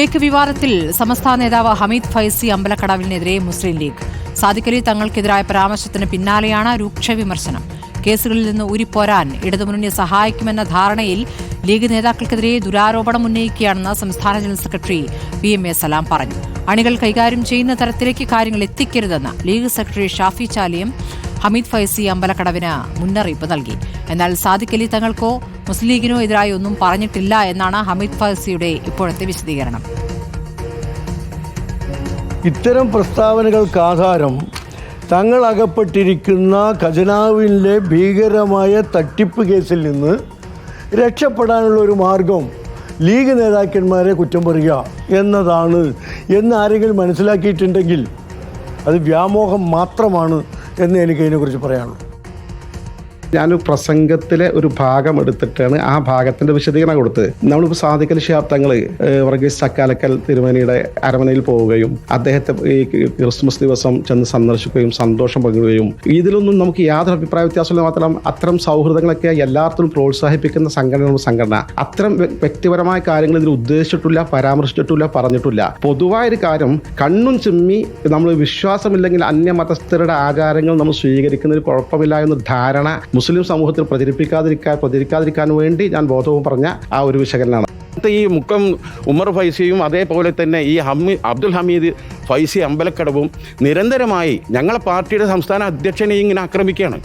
Cake വിവാദത്തിൽ സമസ്ത നേതാവ് ഹമീദ് ഫൈസി അമ്പലക്കടവിലിനെതിരെ മുസ്ലിം ലീഗ്. സാദിഖലി തങ്ങൾക്കെതിരായ പരാമർശത്തിന് പിന്നാലെയാണ് രൂക്ഷ വിമർശനം. കേസുകളിൽ നിന്ന് ഊരിപ്പോരാൻ ഇടതുമുന്നണിയെ സഹായിക്കുമെന്ന ധാരണയിൽ ലീഗ് നേതാക്കൾക്കെതിരെ ദുരാരോപണം ഉന്നയിക്കുകയാണെന്ന് സംസ്ഥാന general secretary P M A Salam പറഞ്ഞു. അണികൾ കൈകാര്യം ചെയ്യുന്ന തരത്തിലേക്ക് കാര്യങ്ങൾ എത്തിക്കരുതെന്ന് ലീഗ് സെക്രട്ടറി ഷാഫി ചാലിയും ഹമീദ് ഫൈസി അമ്പലക്കടവിന് മുന്നറിയിപ്പ് നൽകി. എന്നാൽ സാദിഖലി തങ്ങൾക്കോ മുസ്ലിം ലീഗിനോ എതിരായി ഒന്നും പറഞ്ഞിട്ടില്ല എന്നാണ് ഹമീദ് ഫാസിയുടെ ഇപ്പോഴത്തെ വിശദീകരണം. ഇത്തരം പ്രസ്താവനകൾക്ക് ആധാരം തങ്ങൾ അകപ്പെട്ടിരിക്കുന്ന ഖജനാവിലെ ഭീകരമായ തട്ടിപ്പ് കേസിൽ നിന്ന് രക്ഷപ്പെടാനുള്ള ഒരു മാർഗം ലീഗ് നേതാക്കന്മാരെ കുറ്റം പറയുക എന്നതാണ് എന്ന് ആരെങ്കിലും മനസ്സിലാക്കിയിട്ടുണ്ടെങ്കിൽ അത് വ്യാമോഹം മാത്രമാണ് എന്ന് എനിക്ക് പറയാനുള്ളൂ. ഞാൻ പ്രസംഗത്തിലെ ഒരു ഭാഗം എടുത്തിട്ടാണ് ആ ഭാഗത്തിന്റെ വിശദീകരണം കൊടുത്തത്. നമ്മളിപ്പോൾ സാധിക്കൽ ശാബ്ദങ്ങൾ വർഗീസ് ചക്കാലക്കൽ തിരുമേനിയുടെ അരമനയിൽ പോവുകയും അദ്ദേഹത്തെ ഈ ക്രിസ്മസ് ദിവസം ചെന്ന് സന്ദർശിക്കുകയും സന്തോഷം പങ്കിടുകയും ഇതിലൊന്നും നമുക്ക് യാതൊരു അഭിപ്രായ വ്യത്യാസമില്ല മാത്രം അത്തരം സൗഹൃദങ്ങളൊക്കെ എല്ലാത്തിനും പ്രോത്സാഹിപ്പിക്കുന്ന സംഘടന സംഘടന. അത്തരം വ്യ- വ്യക്തിപരമായ കാര്യങ്ങൾ ഇതിൽ ഉദ്ദേശിച്ചിട്ടില്ല പരാമർശിച്ചിട്ടില്ല പറഞ്ഞിട്ടില്ല. പൊതുവായൊരു കാര്യം കണ്ണും ചിമ്മി നമ്മൾ വിശ്വാസമില്ലെങ്കിൽ അന്യ മതസ്ഥരുടെ ആചാരങ്ങൾ നമ്മൾ സ്വീകരിക്കുന്നതിൽ കുഴപ്പമില്ല എന്ന ധാരണ മുസ്ലിം സമൂഹത്തിൽ പ്രചരിപ്പിക്കാതിരിക്കാൻ പ്രചരിക്കാതിരിക്കാൻ വേണ്ടി ഞാൻ ബോധവും പറഞ്ഞ ആ ഒരു വിശകലനമാണ്. ഈ മുക്കം ഉമർ ഫൈസിയും അതേപോലെ തന്നെ ഈ ഹമി അബ്ദുൽ ഹമീദ് ഫൈസി അമ്പലക്കടവും നിരന്തരമായി ഞങ്ങളെ പാർട്ടിയുടെ സംസ്ഥാന അധ്യക്ഷനെ ഇങ്ങനെ ആക്രമിക്കുകയാണ്.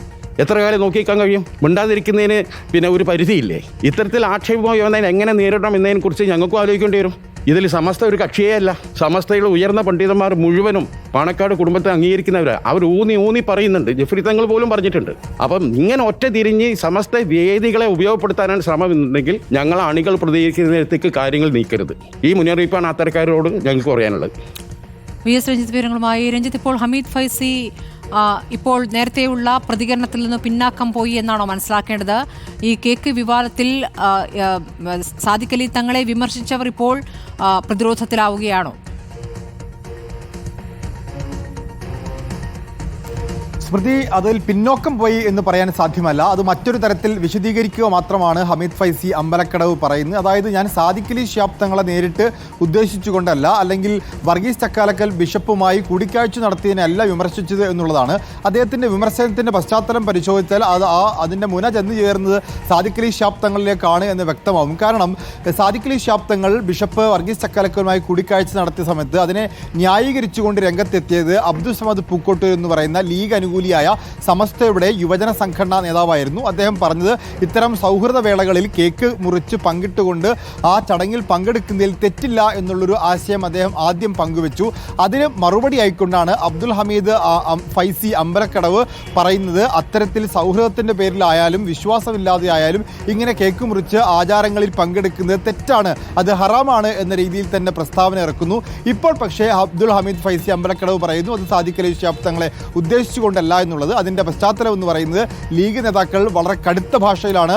എത്ര കാലം നോക്കിക്കാൻ കഴിയും? മിണ്ടാതിരിക്കുന്നതിന് പിന്നെ ഒരു പരിധിയില്ലേ? ഇത്തരത്തിൽ ആക്ഷേപമായി വന്നതിന് എങ്ങനെ നേരിടണം എന്നതിനെക്കുറിച്ച് ഞങ്ങൾക്കും ആലോചിക്കേണ്ടി വരും. ഇതിൽ സമസ്ത ഒരു കക്ഷിയേ അല്ല. സമസ്തയിലെ ഉയർന്ന പണ്ഡിതന്മാർ മുഴുവനും പാണക്കാട് കുടുംബത്തെ അംഗീകരിക്കുന്നവരാണ് അവർ ഊന്നി ഊന്നി പറയുന്നുണ്ട്. ജെഫ്രി തങ്ങൾ പോലും പറഞ്ഞിട്ടുണ്ട്. അപ്പം ഇങ്ങനെ ഒറ്റ തിരിഞ്ഞ് സമസ്ത വേദികളെ ഉപയോഗപ്പെടുത്താനാണ് ശ്രമം എന്നുണ്ടെങ്കിൽ ഞങ്ങൾ അണികൾ പ്രതികരിക്കുന്നിടത്തേക്ക് കാര്യങ്ങൾ നീക്കരുത്. ഈ മുന്നറിയിപ്പാണ് അത്തരക്കാരോട് ഞങ്ങൾക്ക് പറയാനുള്ളത്. വി എസ് രഞ്ജിത്ത് വിവരങ്ങളുമായി രഞ്ജിത്ത്. ഇപ്പോൾ ഹമീദ് ഫൈസി ഇപ്പോൾ നേരത്തെയുള്ള പ്രതികരണത്തിൽ നിന്ന് പിന്നാക്കം പോയി എന്നാണോ മനസ്സിലാക്കേണ്ടത്? ഈ കേക്ക് വിവാദത്തിൽ ആ, ആ, സാദിഖ് അലി തങ്ങളെ വിമർശിച്ചവർ ഇപ്പോൾ പ്രതിരോധത്തിലാവുകയാണോ? സ്മൃതി അതിൽ പിന്നോക്കം പോയി എന്ന് പറയാൻ സാധ്യമല്ല. അത് മറ്റൊരു തരത്തിൽ വിശദീകരിക്കുക മാത്രമാണ് ഹമീദ് ഫൈസി അമ്പലക്കടവ് പറയുന്നത്. അതായത് ഞാൻ സാദിഖലി ശാപ്തങ്ങളെ തങ്ങളെ നേരിട്ട് ഉദ്ദേശിച്ചുകൊണ്ടല്ല അല്ലെങ്കിൽ വർഗീസ് ചക്കാലക്കൽ ബിഷപ്പുമായി കൂടിക്കാഴ്ച നടത്തിയതിനല്ല വിമർശിച്ചത് എന്നുള്ളതാണ്. അദ്ദേഹത്തിന്റെ വിമർശനത്തിന്റെ പശ്ചാത്തലം പരിശോധിച്ചാൽ അത് ആ അതിന്റെ മുന ചെന്ന് ചേർന്നത് സാദിഖലി ഷിയാബ് തങ്ങളിലേക്കാണ് എന്ന് വ്യക്തമാവും കാരണം സാദിഖലി ശാപ്തങ്ങൾ തങ്ങൾ ബിഷപ്പ് വർഗീസ് ചക്കാലക്കലുമായി കൂടിക്കാഴ്ച നടത്തിയ സമയത്ത് അതിനെ ന്യായീകരിച്ചുകൊണ്ട് രംഗത്തെത്തിയത് അബ്ദുൾ സമദ് പൂക്കോട്ടൂർ എന്ന് പറയുന്ന ലീഗ് അനുകൂലിയായ സമസ്തയുടെ യുവജന സംഘടനാ നേതാവായിരുന്നു. അദ്ദേഹം പറഞ്ഞത് ഇത്തരം സൗഹൃദ വേളകളിൽ കേക്ക് മുറിച്ച് പങ്കിട്ടുകൊണ്ട് ആ ചടങ്ങിൽ പങ്കെടുക്കുന്നതിൽ തെറ്റില്ല എന്നുള്ളൊരു ആശയം അദ്ദേഹം ആദ്യം പങ്കുവച്ചു. അതിന് മറുപടി ആയിക്കൊണ്ടാണ് അബ്ദുൽ ഹമീദ് ഫൈസി അമ്പലക്കടവ് പറയുന്നത് അത്തരത്തിൽ സൗഹൃദത്തിന്റെ പേരിലായാലും വിശ്വാസമില്ലാതെ ആയാലും ഇങ്ങനെ കേക്ക് മുറിച്ച് ആചാരങ്ങളിൽ പങ്കെടുക്കുന്നത് തെറ്റാണ്. അത് ഹറാമാണ് എന്ന രീതിയിൽ തന്നെ പ്രസ്താവന ഇറക്കുന്നു. ഇപ്പോൾ പക്ഷേ അബ്ദുൽ ഹമീദ് ഫൈസി അമ്പലക്കടവ് പറയുന്നു അത് സാദിഖ് തങ്ങളെ ഉദ്ദേശിച്ചുകൊണ്ടല്ല. എന്നുള്ളത് അതിന്റെ പശ്ചാത്തലം എന്ന് പറയുന്നത് ലീഗ് നേതാക്കൾ വളരെ കടുത്ത ഭാഷയിലാണ്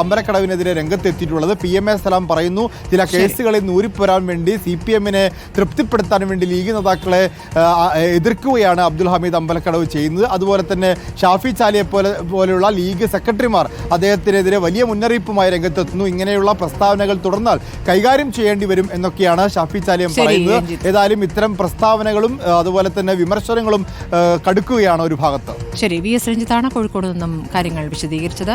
അമ്പലക്കടവിനെതിരെ രംഗത്തെത്തിയിട്ടുള്ളത്. പി എം എ സലാം പറയുന്നു ചില കേസുകളിൽ നൂരിപ്പോരാൻ വേണ്ടി സി പി എമ്മിനെ തൃപ്തിപ്പെടുത്താൻ വേണ്ടി ലീഗ് നേതാക്കളെ എതിർക്കുകയാണ് അബ്ദുൽ ഹമീദ് അമ്പലക്കടവ് ചെയ്യുന്നത്. അതുപോലെ തന്നെ ഷാഫി ചാലിയെ പോലെ പോലെയുള്ള ലീഗ് സെക്രട്ടറിമാർ അദ്ദേഹത്തിനെതിരെ വലിയ മുന്നറിയിപ്പുമായി രംഗത്തെത്തുന്നു. ഇങ്ങനെയുള്ള പ്രസ്താവനകൾ തുടർന്നാൽ കൈകാര്യം ചെയ്യേണ്ടി വരും എന്നൊക്കെയാണ് ഷാഫി ചാലിയം പറയുന്നത്. ഏതായാലും ഇത്തരം പ്രസ്താവനകളും അതുപോലെ തന്നെ വിമർശനങ്ങളും കടുക്കുകയാണ് ഒരു ഭാഗത്ത് ശരി വി എസ് രഞ്ജിത്താണ് കോഴിക്കോട് നിന്നും കാര്യങ്ങൾ വിശദീകരിച്ചത്.